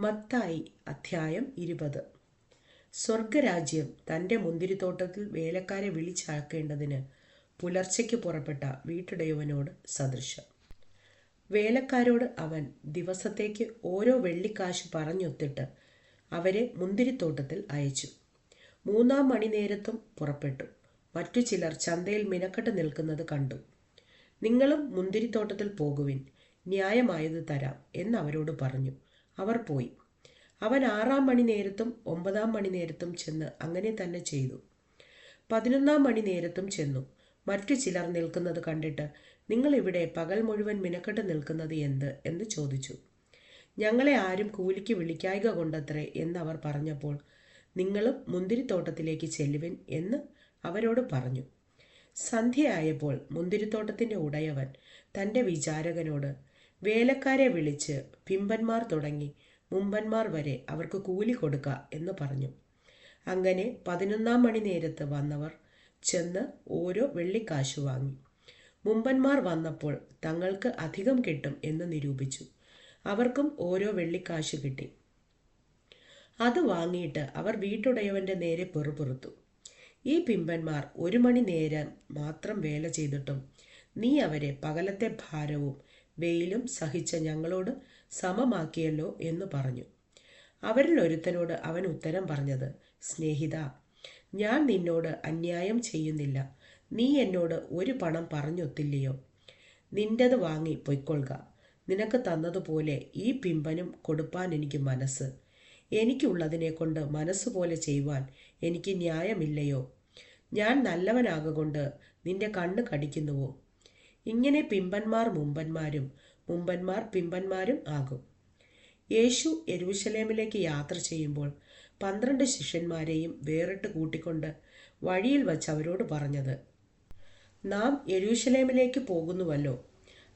മത്തായി അധ്യായം ഇരുപത്. സ്വർഗരാജ്യം തന്റെ മുന്തിരിത്തോട്ടത്തിൽ വേലക്കാരെ വിളിച്ചാക്കേണ്ടതിന് പുലർച്ചയ്ക്ക് പുറപ്പെട്ട വീട്ടുടയവനോട് സദൃശം. വേലക്കാരോട് അവൻ ദിവസത്തേക്ക് ഓരോ വെള്ളിക്കാശ് പറഞ്ഞൊത്തിട്ട് അവരെ മുന്തിരിത്തോട്ടത്തിൽ അയച്ചു. മൂന്നാം മണിനേരത്തും പുറപ്പെട്ടു. മറ്റു ചിലർ ചന്തയിൽ മിനക്കെട്ട് നിൽക്കുന്നത് കണ്ടു. നിങ്ങളും മുന്തിരിത്തോട്ടത്തിൽ പോകുവിൻ. ന്യായമായത് തരാം എന്നവരോട് പറഞ്ഞു. അവർ പോയി. അവൻ ആറാം മണി നേരത്തും ഒമ്പതാം മണി നേരത്തും ചെന്ന് അങ്ങനെ തന്നെ ചെയ്തു. പതിനൊന്നാം മണി നേരത്തും ചെന്നു. മറ്റു ചിലർ നിൽക്കുന്നത് കണ്ടിട്ട് നിങ്ങൾ ഇവിടെ പകൽ മുഴുവൻ മിനക്കെട്ട് നിൽക്കുന്നത് എന്ത് എന്ന് ചോദിച്ചു. ഞങ്ങളെ ആരും കൂലിക്ക് വിളിക്കായിക കൊണ്ടത്രേ അവർ പറഞ്ഞപ്പോൾ നിങ്ങളും മുന്തിരിത്തോട്ടത്തിലേക്ക് ചെല്ലുവിൻ എന്ന് അവരോട് പറഞ്ഞു. സന്ധ്യയായപ്പോൾ മുന്തിരിത്തോട്ടത്തിന്റെ ഉടയവൻ തന്റെ വിചാരകനോട് വേലക്കാരെ വിളിച്ച് പിമ്പന്മാർ തുടങ്ങി മുമ്പന്മാർ വരെ അവർക്ക് കൂലി കൊടുക്ക എന്ന് പറഞ്ഞു. അങ്ങനെ പതിനൊന്നാം മണി നേരത്ത് വന്നവർ ചെന്ന് ഓരോ വെള്ളിക്കാശു വാങ്ങി. മുമ്പന്മാർ വന്നപ്പോൾ തങ്ങൾക്ക് അധികം കിട്ടും എന്ന് നിരൂപിച്ചു. അവർക്കും ഓരോ വെള്ളിക്കാശ് കിട്ടി. അത് വാങ്ങിയിട്ട് അവർ വീട്ടുടയവന്റെ നേരെ പെറുപുറത്തു. ഈ പിമ്പന്മാർ ഒരു മണി നേരം മാത്രം വേല ചെയ്തിട്ടും നീ അവരെ പകലത്തെ ഭാരവും വെയിലും സഹിച്ച ഞങ്ങളോട് സമമാക്കിയല്ലോ എന്ന് പറഞ്ഞു. അവരിൽ ഒരുത്തനോട് അവൻ ഉത്തരം പറഞ്ഞത് സ്നേഹിത ഞാൻ നിന്നോട് അന്യായം ചെയ്യുന്നില്ല. നീ എന്നോട് ഒരു പണം പറഞ്ഞൊത്തില്ലയോ? നിന്റേത് വാങ്ങി പൊയ്ക്കൊള്ളുക. നിനക്ക് തന്നതുപോലെ ഈ പിമ്പനും കൊടുപ്പാൻ എനിക്ക് മനസ്സ്. എനിക്കുള്ളതിനെ കൊണ്ട് മനസ്സുപോലെ ചെയ്യുവാൻ എനിക്ക് ന്യായമില്ലയോ? ഞാൻ നല്ലവനാകൊണ്ട് നിന്റെ കണ്ണ് കടിക്കുന്നുവോ? ഇങ്ങനെ പിമ്പന്മാർ മുമ്പന്മാരും മുമ്പന്മാർ പിമ്പന്മാരും ആകും. യേശു യെരൂശലേമിലേക്ക് യാത്ര ചെയ്യുമ്പോൾ പന്ത്രണ്ട് ശിഷ്യന്മാരെയും വേറിട്ട് കൂട്ടിക്കൊണ്ട് വഴിയിൽ വച്ച് അവരോട് പറഞ്ഞത് നാം യെരൂശലേമിലേക്ക് പോകുന്നുവല്ലോ.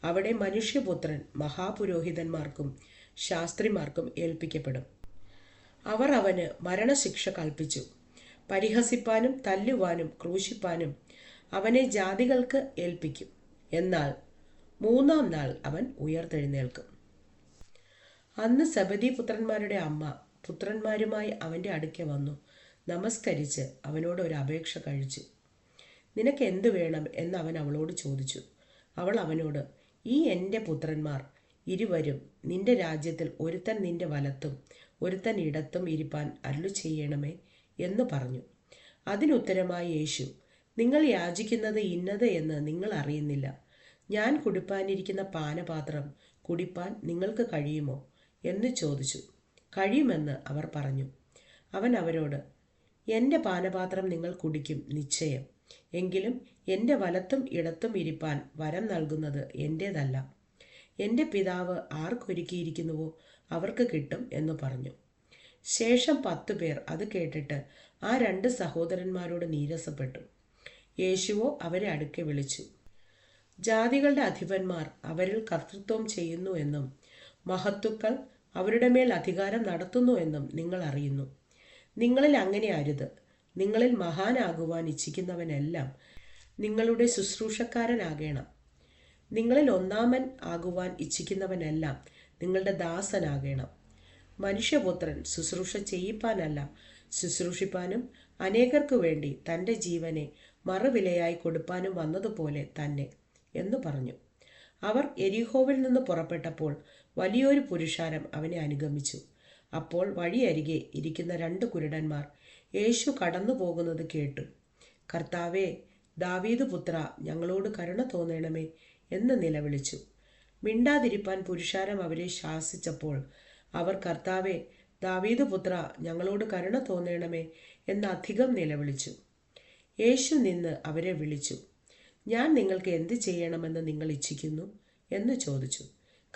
അവിടെ മനുഷ്യപുത്രൻ മഹാപുരോഹിതന്മാർക്കും ശാസ്ത്രിമാർക്കും ഏൽപ്പിക്കപ്പെടും. അവർ അവന് മരണശിക്ഷ കൽപ്പിച്ചു. പരിഹസിപ്പാനും തല്ലുവാനും ക്രൂശിപ്പാനും അവനെ ജാതികൾക്ക് ഏൽപ്പിക്കും. എന്നാൽ മൂന്നാം നാൾ അവൻ ഉയർത്തെഴുന്നേൽക്കും. അന്ന് സബദി പുത്രന്മാരുടെ അമ്മ പുത്രന്മാരുമായി അവന്റെ അടുക്കെ വന്നു നമസ്കരിച്ച് അവനോട് ഒരു അപേക്ഷ കഴിച്ചു. നിനക്ക് എന്തു വേണം? എന്ന് അവൻ അവളോട് ചോദിച്ചു. അവൾ അവനോട് ഈ എന്റെ പുത്രന്മാർ ഇരുവരും നിന്റെ രാജ്യത്തിൽ ഒരുത്തൻ നിന്റെ വലത്തും ഒരുത്തൻ ഇടത്തും ഇരിപ്പാൻ അരുളു ചെയ്യണമേ? എന്ന് പറഞ്ഞു. അതിനുത്തരമായി യേശു നിങ്ങൾ യാചിക്കുന്നത് ഇന്നത് എന്ന് നിങ്ങൾ അറിയുന്നില്ല. ഞാൻ കുടിപ്പാനിരിക്കുന്ന പാനപാത്രം കുടിപ്പാൻ നിങ്ങൾക്ക് കഴിയുമോ? എന്ന് ചോദിച്ചു. കഴിയുമെന്ന് അവർ പറഞ്ഞു. അവൻ അവരോട് എന്റെ പാനപാത്രം നിങ്ങൾ കുടിക്കും നിശ്ചയം. എങ്കിലും എന്റെ വലത്തും ഇടത്തും ഇരിപ്പാൻ വരം നൽകുന്നത് എന്റേതല്ല എന്റെ പിതാവ് ആർക്കൊരുക്കിയിരിക്കുന്നുവോ അവർക്ക് കിട്ടും എന്ന് പറഞ്ഞു. ശേഷം പത്തു പേർ അത് കേട്ടിട്ട് ആ രണ്ട് സഹോദരന്മാരോട് നീരസപ്പെട്ടു. യേശുവോ അവരെ അടുക്കെ വിളിച്ചു. ജാതികളുടെ അധിപന്മാർ അവരിൽ കർത്തൃത്വം ചെയ്യുന്നു എന്നും മഹത്തുക്കൾ അവരുടെ മേൽ അധികാരം നടത്തുന്നു എന്നും നിങ്ങൾ അറിയുന്നു. നിങ്ങളിൽ അങ്ങനെ അരുത്. നിങ്ങളിൽ മഹാനാകുവാൻ ഇച്ഛിക്കുന്നവനെല്ലാം നിങ്ങളുടെ ശുശ്രൂഷക്കാരനാകേണം. നിങ്ങളിൽ ഒന്നാമൻ ആകുവാൻ ഇച്ഛിക്കുന്നവനെല്ലാം നിങ്ങളുടെ ദാസനാകേണം. മനുഷ്യപുത്രൻ ശുശ്രൂഷ ചെയ്യിപ്പാനല്ല ശുശ്രൂഷിപ്പാനും അനേകർക്കു വേണ്ടി തന്റെ ജീവനെ മറുവിലയായി കൊടുപ്പാനും വന്നതുപോലെ തന്നെ എന്നു പറഞ്ഞു. അവർ എരിഹോവിൽ നിന്ന് പുറപ്പെട്ടപ്പോൾ വലിയൊരു പുരുഷാരം അവനെ അനുഗമിച്ചു. അപ്പോൾ വഴിയരികെ ഇരിക്കുന്ന രണ്ട് കുരുടന്മാർ യേശു കടന്നു പോകുന്നത് കേട്ടു. കർത്താവേ ദാവീദ് പുത്ര ഞങ്ങളോട് കരുണ തോന്നണമേ എന്ന് നിലവിളിച്ചു. മിണ്ടാതിരിപ്പാൻ പുരുഷാരം അവരെ ശാസിച്ചപ്പോൾ അവർ കർത്താവെ ദാവീദ് പുത്ര ഞങ്ങളോട് കരുണ തോന്നണമേ എന്ന് അധികം നിലവിളിച്ചു. യേശു നിന്ന് അവരെ വിളിച്ചു ഞാൻ നിങ്ങൾക്ക് എന്ത് ചെയ്യണമെന്ന് നിങ്ങൾ ഇച്ഛിക്കുന്നു? എന്ന് ചോദിച്ചു.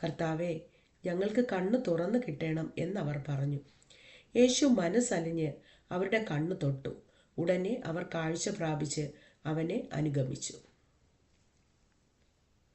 കർത്താവെ ഞങ്ങൾക്ക് കണ്ണ് തുറന്നു കിട്ടണം എന്നവർ പറഞ്ഞു. യേശു മനസ്സലിഞ്ഞ് അവരുടെ കണ്ണ് തൊട്ടു. ഉടനെ അവർ കാഴ്ച പ്രാപിച്ച് അവനെ അനുഗമിച്ചു.